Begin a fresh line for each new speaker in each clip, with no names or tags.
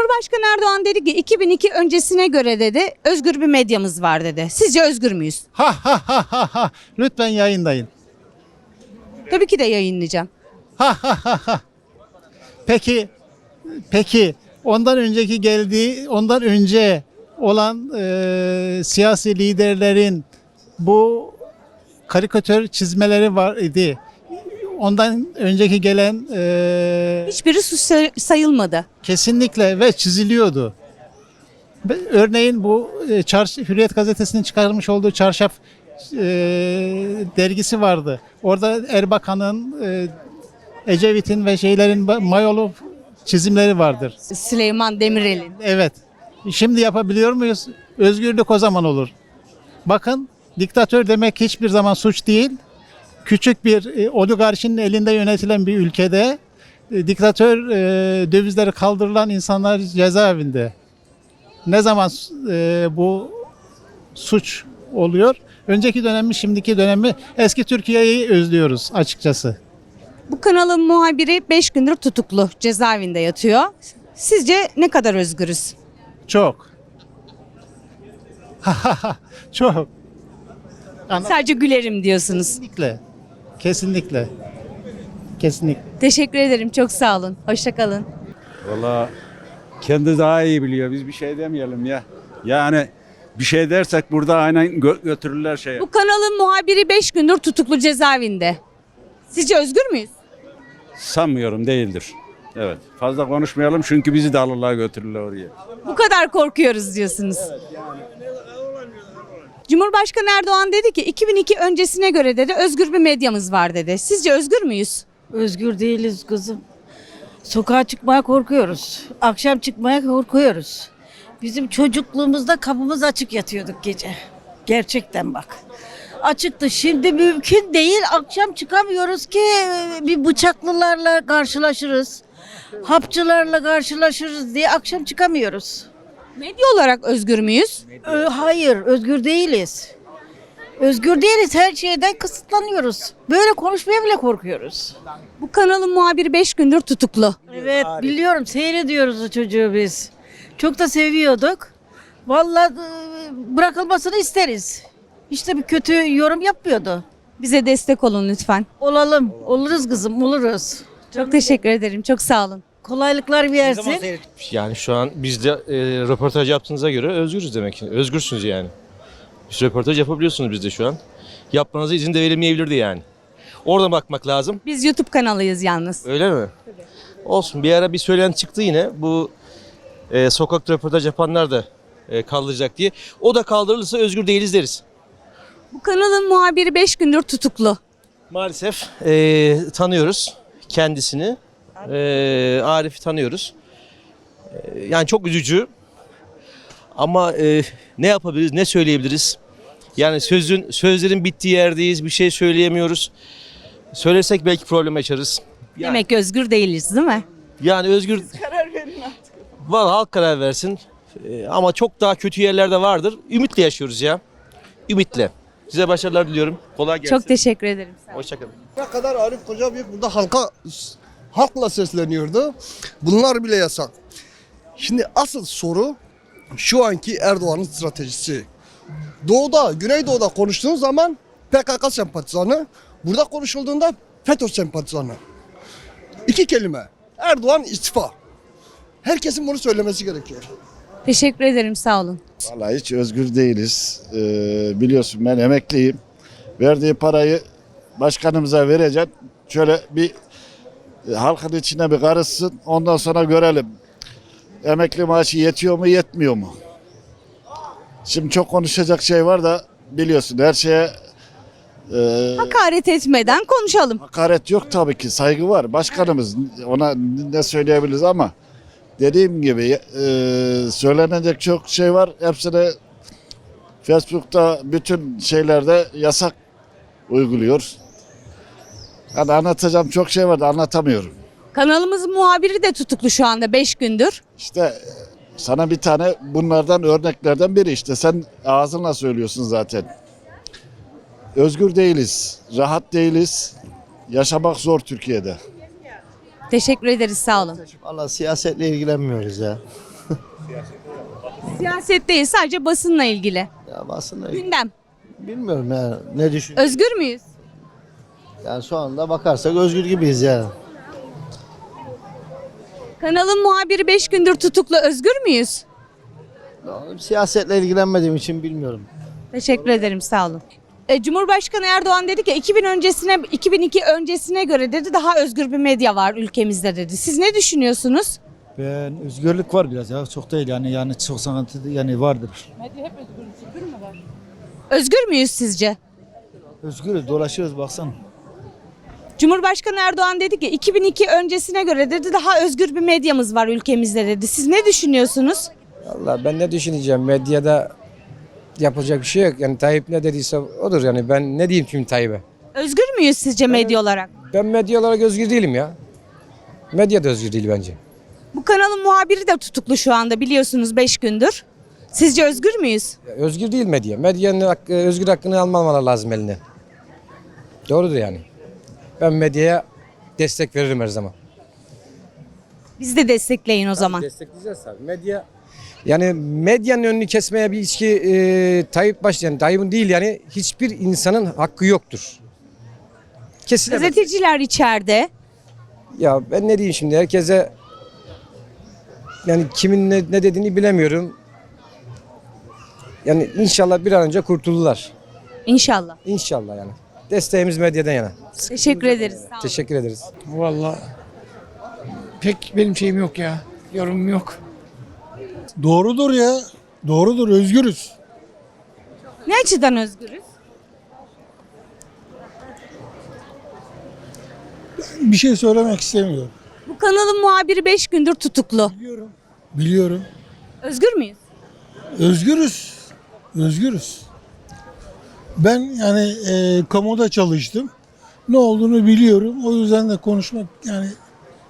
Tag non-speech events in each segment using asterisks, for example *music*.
Cumhurbaşkanı Erdoğan dedi ki 2002 öncesine göre dedi özgür bir medyamız var dedi. Sizce özgür müyüz?
Ha ha ha ha ha. Lütfen yayınlayın.
Tabii ki de yayınlayacağım.
Ha ha ha ha. Peki peki ondan önceki geldiği ondan önce olan e, siyasi liderlerin bu karikatür çizmeleri var idi. Ondan önceki gelen e,
Hiçbiri suç say- sayılmadı.
kesinlikle ve çiziliyordu. Örneğin bu e, Çarş- Hürriyet gazetesinin çıkarmış olduğu Çarşaf e, dergisi vardı. Orada Erbakan'ın, e, Ecevit'in ve şeylerin mayolu çizimleri vardır.
Süleyman Demirel'in.
Evet. Şimdi yapabiliyor muyuz? Özgürlük o zaman olur. Bakın diktatör demek hiçbir zaman suç değil. Küçük bir e, oligarşinin elinde yönetilen bir ülkede e, diktatör e, dövizleri kaldırılan insanlar cezaevinde. Ne zaman bu suç oluyor? Önceki dönemi, şimdiki dönemi, eski Türkiye'yi özlüyoruz açıkçası.
Bu kanalın muhabiri 5 gündür tutuklu. Cezaevinde yatıyor. Sizce ne kadar özgürüz?
Çok. *laughs* Çok.
Sadece gülerim diyorsunuz.
Kesinlikle. Kesinlikle. Kesinlikle.
Teşekkür ederim. Çok sağ olun. Hoşça kalın.
Valla kendi daha iyi biliyor. Biz bir şey demeyelim ya. Yani bir şey dersek burada aynen gö- götürürler şeye.
Bu kanalın muhabiri 5 gündür tutuklu cezaevinde. Sizce özgür müyüz?
Sanmıyorum değildir. Evet. Fazla konuşmayalım çünkü bizi de alırlar götürürler oraya.
Bu kadar korkuyoruz diyorsunuz. Cumhurbaşkanı Erdoğan dedi ki 2002 öncesine göre dedi özgür bir medyamız var dedi. Sizce özgür müyüz?
Özgür değiliz kızım. Sokağa çıkmaya korkuyoruz. Akşam çıkmaya korkuyoruz. Bizim çocukluğumuzda kapımız açık yatıyorduk gece. Gerçekten bak. Açıktı. Şimdi mümkün değil. Akşam çıkamıyoruz ki bir bıçaklılarla karşılaşırız. Hapçılarla karşılaşırız diye akşam çıkamıyoruz.
Medya olarak özgür müyüz?
Ö, hayır, özgür değiliz. Özgür değiliz. Her şeyden kısıtlanıyoruz. Böyle konuşmaya bile korkuyoruz.
Bu kanalın muhabiri 5 gündür tutuklu.
Evet biliyorum seyrediyoruz o çocuğu biz. Çok da seviyorduk. Vallahi e, bırakılmasını isteriz. İşte bir kötü yorum yapmıyordu.
Bize destek olun lütfen.
Olalım, oluruz kızım, oluruz.
Çok teşekkür ederim. Çok sağ olun.
Kolaylıklar versin.
Yani şu an biz de e, röportaj yaptığınıza göre özgürüz demek ki. Özgürsünüz yani. Biz röportaj yapabiliyorsunuz biz de şu an. Yapmanıza izin de verilmeyebilirdi yani. Oradan bakmak lazım.
Biz YouTube kanalıyız yalnız.
Öyle mi? Olsun. Bir ara bir söylenti çıktı yine. Bu e, sokak röportaj yapanlar da e, kaldıracak diye. O da kaldırılırsa özgür değiliz deriz.
Bu kanalın muhabiri 5 gündür tutuklu.
Maalesef e, tanıyoruz kendisini. E, Arif'i tanıyoruz. E, yani çok üzücü. Ama e, ne yapabiliriz, ne söyleyebiliriz? Yani sözün sözlerin bittiği yerdeyiz, bir şey söyleyemiyoruz. Söylesek belki problem yaşarız. Yani,
Demek ki özgür değiliz değil mi?
yani özgür... karar verin artık. Valla halk karar versin. E, ama çok daha kötü yerlerde vardır. Ümitle yaşıyoruz ya. Ümitle. Size başarılar diliyorum. Kolay gelsin.
Çok teşekkür ederim. Sağ olun.
Hoşçakalın.
Ne kadar Arif Koca Büyük burada halka halkla sesleniyordu. Bunlar bile yasak. Şimdi asıl soru şu anki Erdoğan'ın stratejisi. Doğuda, Güneydoğu'da konuştuğun zaman PKK sempatizanı, burada konuşulduğunda FETÖ sempatizanı. İki kelime. Erdoğan istifa. Herkesin bunu söylemesi gerekiyor.
Teşekkür ederim. Sağ olun.
Vallahi hiç özgür değiliz. Ee, biliyorsun ben emekliyim. Verdiği parayı başkanımıza vereceğim. Şöyle bir halkın içine bir karışsın. Ondan sonra görelim. Emekli maaşı yetiyor mu yetmiyor mu? Şimdi çok konuşacak şey var da biliyorsun her şeye e,
Hakaret etmeden konuşalım.
hakaret yok tabii ki. Saygı var. Başkanımız ona ne söyleyebiliriz ama dediğim gibi e, söylenecek çok şey var. Hepsini Facebook'ta bütün şeylerde yasak uyguluyor. Yani anlatacağım çok şey var da anlatamıyorum.
Kanalımızın muhabiri de tutuklu şu anda 5 gündür.
İşte e, sana bir tane bunlardan örneklerden biri işte sen ağzınla söylüyorsun zaten. Özgür değiliz, rahat değiliz. Yaşamak zor Türkiye'de.
Teşekkür ederiz. Sağ olun.
Valla siyasetle ilgilenmiyoruz ya.
Siyaset değil sadece basınla ilgili.
Ya aslında
Gündem.
bilmiyorum ya ne düşün.
Özgür müyüz?
Yani şu anda bakarsak özgür gibiyiz ya.
Kanalın muhabiri 5 gündür tutuklu. Özgür müyüz?
Siyasetle ilgilenmediğim için bilmiyorum.
Teşekkür ederim sağ olun. E, Cumhurbaşkanı Erdoğan dedi ki 2000 öncesine 2002 öncesine göre dedi daha özgür bir medya var ülkemizde dedi. Siz ne düşünüyorsunuz?
Ben özgürlük var biraz ya çok değil yani yani çok sıkıntı yani vardır.
Özgür müyüz sizce?
Özgürüz dolaşıyoruz baksana.
Cumhurbaşkanı Erdoğan dedi ki 2002 öncesine göre dedi daha özgür bir medyamız var ülkemizde dedi. Siz ne düşünüyorsunuz?
Valla ben ne düşüneceğim medyada yapacak bir şey yok. Yani Tayyip ne dediyse odur yani ben ne diyeyim şimdi Tayyip'e.
Özgür müyüz sizce medya olarak?
Ben medya olarak özgür değilim ya. Medya da özgür değil bence.
Bu kanalın muhabiri de tutuklu şu anda biliyorsunuz 5 gündür. Sizce özgür müyüz?
Ya Özgür değil medya. Medyanın hakkı, özgür hakkını almamaları lazım eline. Doğrudur yani. Ben medyaya destek veririm her zaman.
Biz de destekleyin o zaman.
Destekleyeceğiz tabii. Medya yani medyanın önünü kesmeye bir içki e, Tayyip baş yani Tayyip'in değil yani hiçbir insanın hakkı yoktur. Kesilemez.
Gazeteciler içeride.
Ya ben ne diyeyim şimdi herkese yani kimin ne, ne dediğini bilemiyorum. Yani inşallah bir an önce kurtulurlar.
İnşallah.
İnşallah yani. Desteğimiz medyadan yana.
Teşekkür ederiz. Sağ olun.
Teşekkür ederiz.
Vallahi pek benim şeyim yok ya. Yorumum yok.
Doğrudur ya. Doğrudur. Özgürüz.
Ne açıdan özgürüz?
Bir şey söylemek istemiyorum.
Bu kanalın muhabiri 5 gündür tutuklu.
Biliyorum.
Özgür müyüz?
Özgürüz. Özgürüz. Ben yani e, kamuda çalıştım. Ne olduğunu biliyorum. O yüzden de konuşmak yani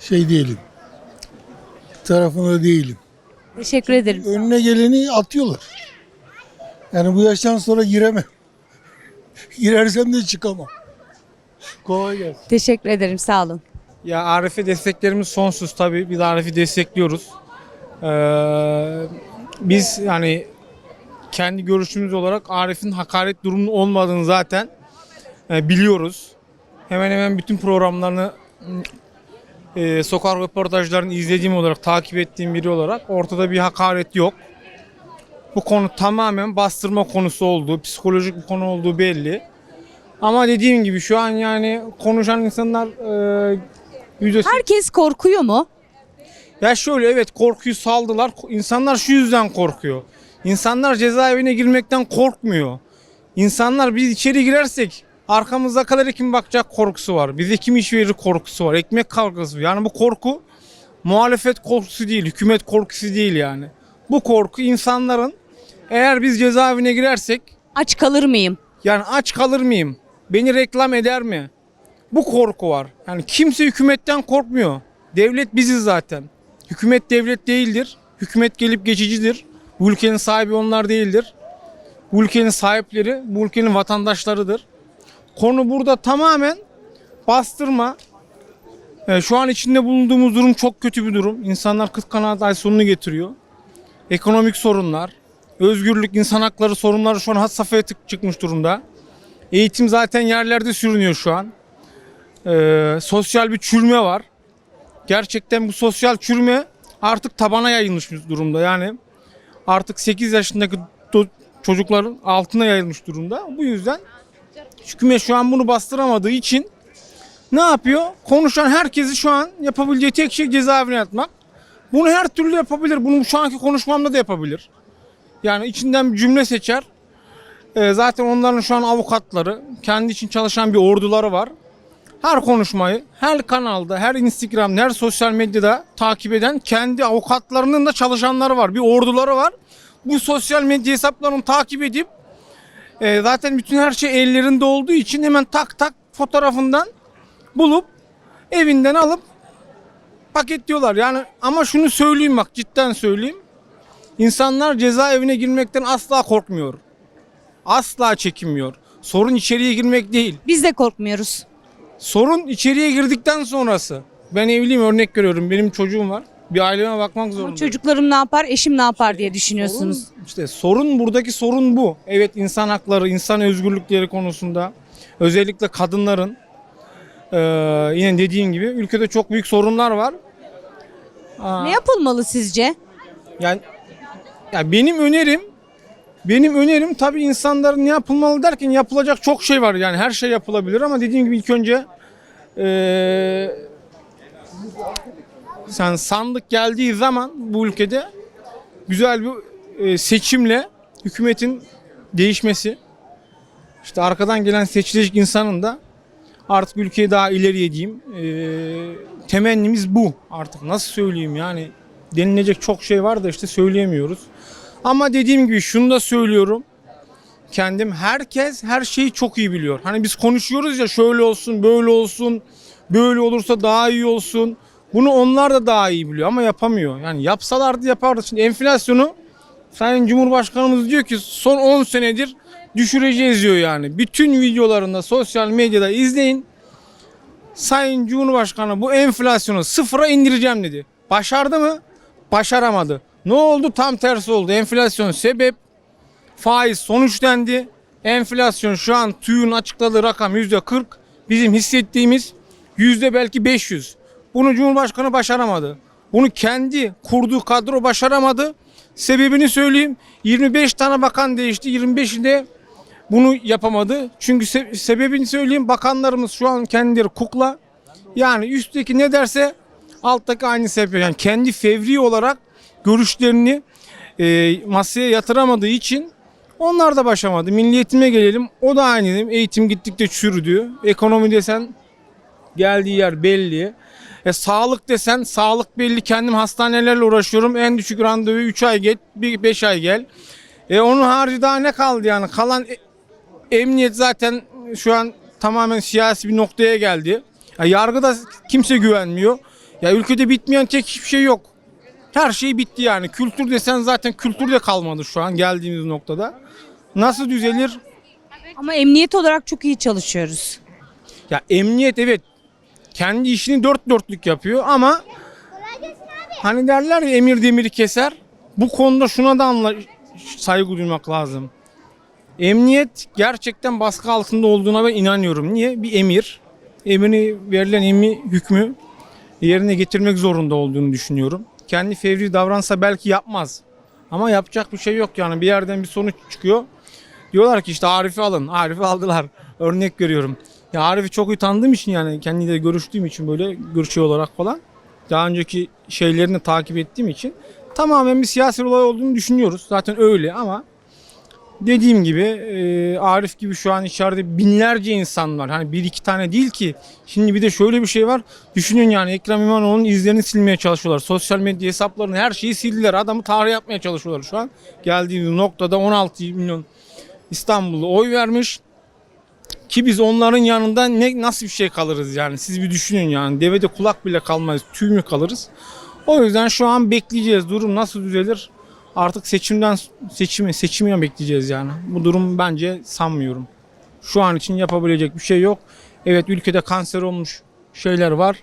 şey değilim. Tarafında değilim.
Teşekkür ederim.
Önüne geleni atıyorlar. Yani bu yaştan sonra giremem. *laughs* Girersem de çıkamam. Kolay gelsin.
Teşekkür ederim. Sağ olun.
Ya Arif'e desteklerimiz sonsuz tabii. Biz Arif'i destekliyoruz. Ee, biz yani kendi görüşümüz olarak Arif'in hakaret durumu olmadığını zaten e, biliyoruz. Hemen hemen bütün programlarını e, sokak röportajlarını izlediğim olarak, takip ettiğim biri olarak ortada bir hakaret yok. Bu konu tamamen bastırma konusu olduğu, psikolojik bir konu olduğu belli. Ama dediğim gibi şu an yani konuşan insanlar e, yüzdesi...
Herkes korkuyor mu?
Ya şöyle evet korkuyu saldılar. İnsanlar şu yüzden korkuyor. İnsanlar cezaevine girmekten korkmuyor. İnsanlar biz içeri girersek arkamızda kalır kim bakacak korkusu var. Bize kim iş verir korkusu var. Ekmek kavgası. Yani bu korku muhalefet korkusu değil, hükümet korkusu değil yani. Bu korku insanların eğer biz cezaevine girersek
Aç kalır mıyım?
yani aç kalır mıyım? Beni reklam eder mi? Bu korku var. Yani kimse hükümetten korkmuyor. Devlet biziz zaten. Hükümet devlet değildir. Hükümet gelip geçicidir. Ülkenin sahibi onlar değildir. Ülkenin sahipleri, bu ülkenin vatandaşlarıdır. Konu burada tamamen bastırma. Ee, şu an içinde bulunduğumuz durum çok kötü bir durum. İnsanlar kıt kanaat ay sonunu getiriyor. Ekonomik sorunlar, özgürlük, insan hakları sorunları şu an had safhaya tık- çıkmış durumda. Eğitim zaten yerlerde sürünüyor şu an. Ee, sosyal bir çürüme var. Gerçekten bu sosyal çürüme artık tabana yayılmış durumda. Yani artık 8 yaşındaki çocukların altına yayılmış durumda. Bu yüzden hükümet şu an bunu bastıramadığı için ne yapıyor? Konuşan herkesi şu an yapabileceği tek şey cezaevine atmak. Bunu her türlü yapabilir. Bunu şu anki konuşmamda da yapabilir. Yani içinden bir cümle seçer. Ee, zaten onların şu an avukatları, kendi için çalışan bir orduları var. Her konuşmayı, her kanalda, her Instagram, her sosyal medyada takip eden kendi avukatlarının da çalışanları var. Bir orduları var. Bu sosyal medya hesaplarını takip edip e, zaten bütün her şey ellerinde olduğu için hemen tak tak fotoğrafından bulup evinden alıp paketliyorlar. Yani ama şunu söyleyeyim bak cidden söyleyeyim. İnsanlar cezaevine girmekten asla korkmuyor. Asla çekinmiyor. Sorun içeriye girmek değil.
Biz de korkmuyoruz.
Sorun içeriye girdikten sonrası. Ben evliyim örnek görüyorum. Benim çocuğum var. Bir aileme bakmak
Ama
zorundayım.
çocuklarım ne yapar, eşim ne yapar diye düşünüyorsunuz.
Sorun, işte sorun buradaki sorun bu. Evet insan hakları, insan özgürlükleri konusunda özellikle kadınların eee, yine dediğim gibi ülkede çok büyük sorunlar var. Aa,
Ne yapılmalı sizce?
yani ya benim önerim benim önerim tabii insanların ne yapılmalı derken yapılacak çok şey var. Yani her şey yapılabilir ama dediğim gibi ilk önce eee sen sandık geldiği zaman bu ülkede güzel bir e, seçimle hükümetin değişmesi işte arkadan gelen seçilecek insanın da artık ülkeyi daha ileriye diyeyim e, temennimiz bu. Artık nasıl söyleyeyim yani denilecek çok şey var da işte söyleyemiyoruz. Ama dediğim gibi şunu da söylüyorum kendim herkes her şeyi çok iyi biliyor hani biz konuşuyoruz ya şöyle olsun böyle olsun böyle olursa daha iyi olsun bunu onlar da daha iyi biliyor ama yapamıyor. Yani yapsalardı yapardı. Şimdi enflasyonu Sayın Cumhurbaşkanımız diyor ki son 10 senedir düşüreceğiz diyor yani. Bütün videolarında sosyal medyada izleyin. Sayın Cumhurbaşkanı bu enflasyonu sıfıra indireceğim dedi. Başardı mı? Başaramadı. Ne oldu? Tam tersi oldu. Enflasyon sebep, faiz sonuç dendi. Enflasyon şu an TÜİ'nin açıkladığı rakam %40. Bizim hissettiğimiz yüzde belki 500. Bunu Cumhurbaşkanı başaramadı. Bunu kendi kurduğu kadro başaramadı. Sebebini söyleyeyim. 25 tane bakan değişti. 25'i de bunu yapamadı. Çünkü se- sebebini söyleyeyim. Bakanlarımız şu an kendileri kukla. Yani üstteki ne derse alttaki aynısı yapıyor. Yani kendi fevri olarak görüşlerini e, masaya yatıramadığı için onlar da başamadı. Milliyetime gelelim. O da aynı. Eğitim gittikçe çürüdü. Ekonomi desen geldiği yer belli. E, sağlık desen sağlık belli. Kendim hastanelerle uğraşıyorum. En düşük randevu 3 ay gel, 5 ay gel. E, onun harici daha ne kaldı yani? Kalan e- emniyet zaten şu an tamamen siyasi bir noktaya geldi. Ya, yargıda kimse güvenmiyor. Ya ülkede bitmeyen tek hiçbir şey yok. Her şey bitti yani. Kültür desen zaten kültür de kalmadı şu an geldiğimiz noktada. Nasıl düzelir?
Ama emniyet olarak çok iyi çalışıyoruz.
Ya emniyet evet kendi işini dört dörtlük yapıyor ama hani derler ya emir demiri keser. Bu konuda şuna da anla, saygı duymak lazım. Emniyet gerçekten baskı altında olduğuna ben inanıyorum. Niye? Bir emir. Emrini verilen emri hükmü yerine getirmek zorunda olduğunu düşünüyorum. Kendi fevri davransa belki yapmaz. Ama yapacak bir şey yok yani. Bir yerden bir sonuç çıkıyor. Diyorlar ki işte Arif'i alın. Arif'i aldılar. Örnek görüyorum. Ya Arif'i çok iyi tanıdığım için yani kendiyle görüştüğüm için böyle görüşü olarak falan. Daha önceki şeylerini takip ettiğim için tamamen bir siyasi olay olduğunu düşünüyoruz. Zaten öyle ama dediğim gibi e, Arif gibi şu an içeride binlerce insan var. Hani bir iki tane değil ki. Şimdi bir de şöyle bir şey var. Düşünün yani Ekrem İmamoğlu'nun izlerini silmeye çalışıyorlar. Sosyal medya hesaplarını her şeyi sildiler. Adamı tarih yapmaya çalışıyorlar şu an. Geldiğimiz noktada 16 milyon İstanbul'u oy vermiş. Ki biz onların yanında ne nasıl bir şey kalırız yani siz bir düşünün yani devede kulak bile kalmayız tüy mü kalırız. O yüzden şu an bekleyeceğiz durum nasıl düzelir artık seçimden seçimi seçimi bekleyeceğiz yani. Bu durum bence sanmıyorum. Şu an için yapabilecek bir şey yok. Evet ülkede kanser olmuş şeyler var.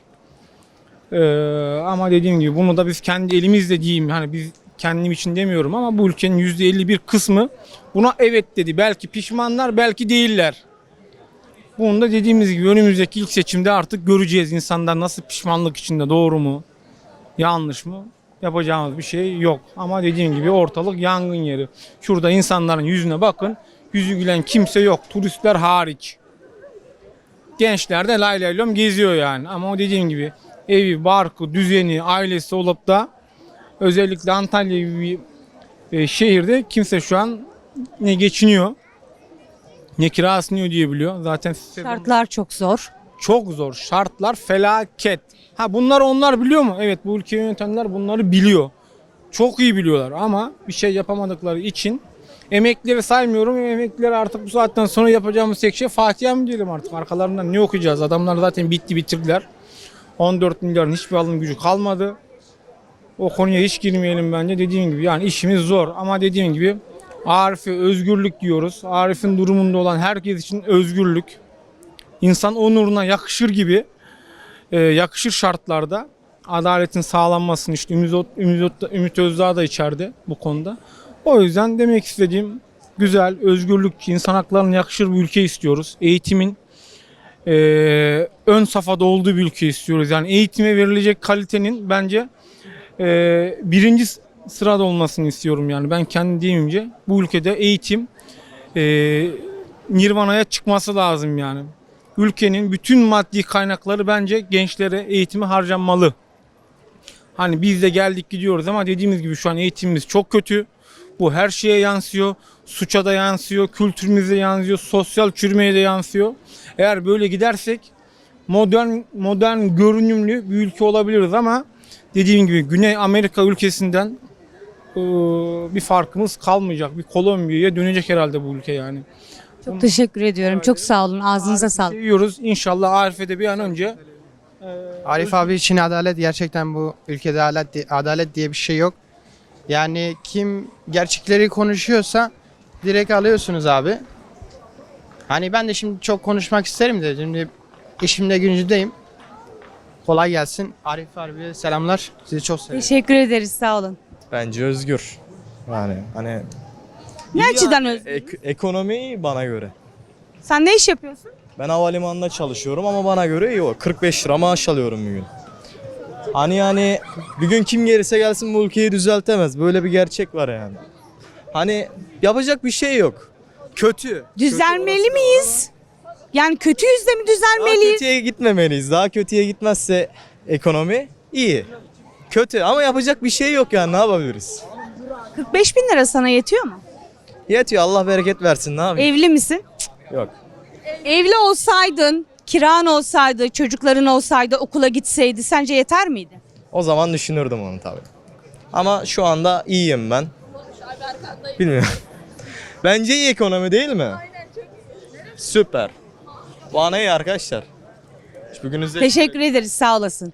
Ee, ama dediğim gibi bunu da biz kendi elimizle diyeyim hani biz kendim için demiyorum ama bu ülkenin %51 kısmı buna evet dedi. Belki pişmanlar belki değiller. Bunu da dediğimiz gibi önümüzdeki ilk seçimde artık göreceğiz insanlar nasıl pişmanlık içinde doğru mu yanlış mı yapacağımız bir şey yok. Ama dediğim gibi ortalık yangın yeri. Şurada insanların yüzüne bakın yüzü gülen kimse yok turistler hariç. Gençler de lay lay geziyor yani ama o dediğim gibi evi, barkı, düzeni, ailesi olup da özellikle Antalya gibi bir e, şehirde kimse şu an ne geçiniyor ne kirasını ödeyebiliyor. Zaten
Şartlar çok zor.
çok zor. Şartlar felaket. Ha bunlar onlar biliyor mu? Evet bu ülkeyi yönetenler bunları biliyor. Çok iyi biliyorlar ama bir şey yapamadıkları için emeklileri saymıyorum. Emeklileri artık bu saatten sonra yapacağımız tek şey Fatiha mı diyelim artık. Arkalarından ne okuyacağız? Adamlar zaten bitti bitirdiler. 14 milyarın hiçbir alım gücü kalmadı. O konuya hiç girmeyelim bence. Dediğim gibi yani işimiz zor ama dediğim gibi Arif'e özgürlük diyoruz. Arif'in durumunda olan herkes için özgürlük. İnsan onuruna yakışır gibi e, yakışır şartlarda adaletin sağlanmasını işte Ümit, Ümit, Ümit Özdağ da içeride bu konuda. O yüzden demek istediğim güzel, özgürlük, insan haklarına yakışır bir ülke istiyoruz. Eğitimin eee, ön safhada olduğu bir ülke istiyoruz. Yani eğitime verilecek kalitenin bence eee, birinci sırada olmasını istiyorum yani. Ben kendi deyimimce bu ülkede eğitim eee Nirvana'ya çıkması lazım yani. Ülkenin bütün maddi kaynakları bence gençlere eğitime harcanmalı. Hani biz de geldik gidiyoruz ama dediğimiz gibi şu an eğitimimiz çok kötü. Bu her şeye yansıyor. Suça da yansıyor, kültürümüze yansıyor, sosyal çürümeye de yansıyor. Eğer böyle gidersek modern modern görünümlü bir ülke olabiliriz ama dediğim gibi Güney Amerika ülkesinden eee, bir farkımız kalmayacak. Bir Kolombiya'ya dönecek herhalde bu ülke yani.
Çok teşekkür ediyorum. Çok sağ olun. Ağzınıza sağlık.
Seviyoruz. İnşallah Arif'e de bir an önce
Arif abi için adalet gerçekten bu ülkede adalet, adalet diye bir şey yok. Yani kim gerçekleri konuşuyorsa direkt alıyorsunuz abi. Hani ben de şimdi çok konuşmak isterim de şimdi işimde güncüdeyim. Kolay gelsin. Arif abiye selamlar. Sizi çok seviyorum.
Teşekkür ederiz. Sağ olun.
Bence özgür. Yani hani
Ne açıdan özgür?
ek- ekonomi iyi bana göre.
Sen ne iş yapıyorsun?
Ben havalimanında çalışıyorum ama bana göre iyi o. 45 lira maaş alıyorum bir gün. Hani yani bir gün kim gelirse gelsin bu ülkeyi düzeltemez. Böyle bir gerçek var yani. Hani yapacak bir şey yok. Kötü.
Düzelmeli miyiz? Yani kötüyüz de mi
Daha
düzelmeliyiz?
kötüye gitmemeliyiz. Daha kötüye gitmezse ekonomi iyi. Kötü ama yapacak bir şey yok yani ne yapabiliriz?
45 bin lira sana yetiyor mu?
Yetiyor Allah bereket versin ne yapayım?
Evli misin?
Yok.
Evli olsaydın, kiran olsaydı, çocukların olsaydı, okula gitseydi sence yeter miydi?
O zaman düşünürdüm onu tabii. Ama şu anda iyiyim ben. Bilmiyorum. *laughs* Bence iyi ekonomi değil mi? Süper. Bana iyi arkadaşlar. Bugünüzde
Teşekkür ederiz. Sağ olasın.